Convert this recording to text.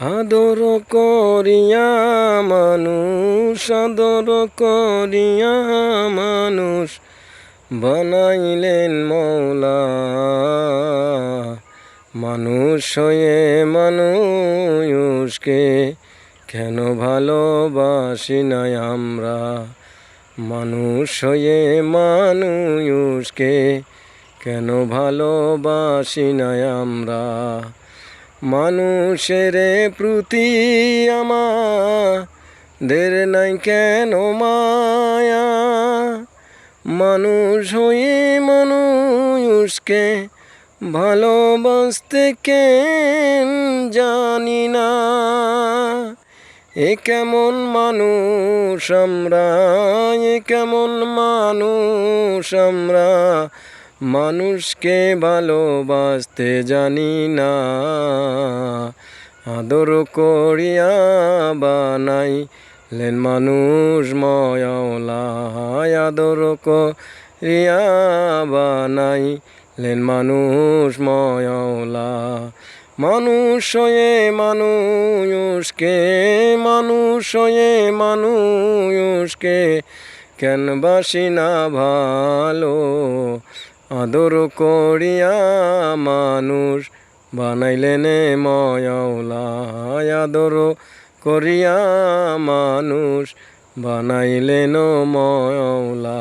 আদর করিয়া মানুষ, আদর করিয়া মানুষ বানাইলেন মৌলা। মানুষ হয়ে মানুষকে কেন ভালোবাসি নাই আমরা? মানুষ হয়ে মানুষকে কেন ভালোবাসি নাই আমরা? মানুষের প্রতি আমাদের নাই কেন মায়া? মানুষ হয়ে মানুষকে ভালোবাসতে কেন জানি না? এ কেমন মানুষ আমরা? এ কেমন মানুষ আমরা? মানুষকে ভালোবাসতে জানি না। আদর করিয়া বানাই লেন মানুষ ময়লা আদর করিয়া বানাই লেন মানুষ ময়লা মানুষ মানুষকে, মানুষ হয়ে মানুষকে কেন বাসি না ভালো? আদর করিয়া মানুষ বানাইলেন ময়লা। আদর করিয়া মানুষ বানাইলেন ময়লা।